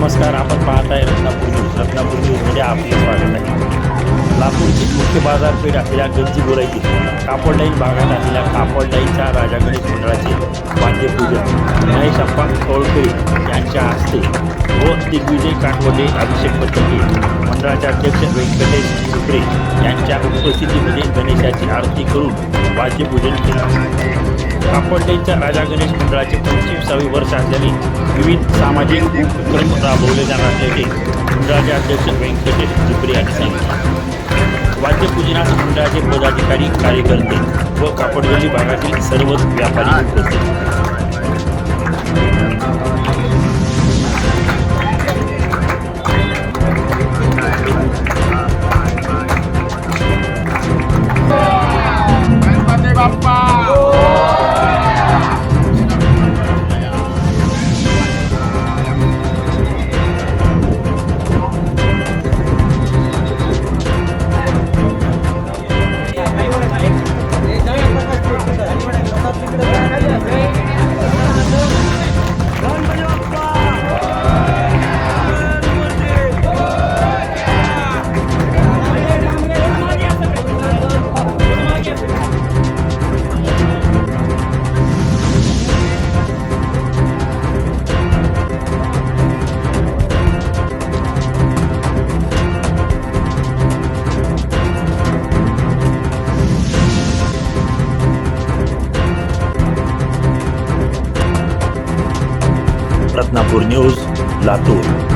नमस्कार आपण पाहत आहे रत्नापूर न्यूज. रत्नापूर न्यूजमध्ये आपले स्वागत आहे. लातूरची मुख्य बाजारपेठ असलेल्या गंजीगोरा येथील कापडलाईन भागात असलेल्या कापडलाईनच्या राजा गणेश मंडळाचे वाद्यपूजन. महेश अप्पा कौळकरी यांच्या हस्ते व दिग्विजय कानवडे अभिषेक पथके मंडळाचे अध्यक्ष व्यंकटेश सुप्रे यांच्या उपस्थितीमध्ये गणेशाची आरती करून वाद्यपूजन केलं. कापडलेच्या राजा गणेश मंडळाचे पंचवीसावे वर्ष असल्याने विविध सामाजिक उपक्रम राबवले जाणार असल्याचे मंडळाचे अध्यक्ष व्यंकटेश झुपरे यांनी सांगितले. वाद्यपूजनास मंडळाचे पदाधिकारी कार्यकर्ते व कापडगल्ली भागातील सर्वच व्यापारी उपस्थित रत्नापूर न्यूज लातूर.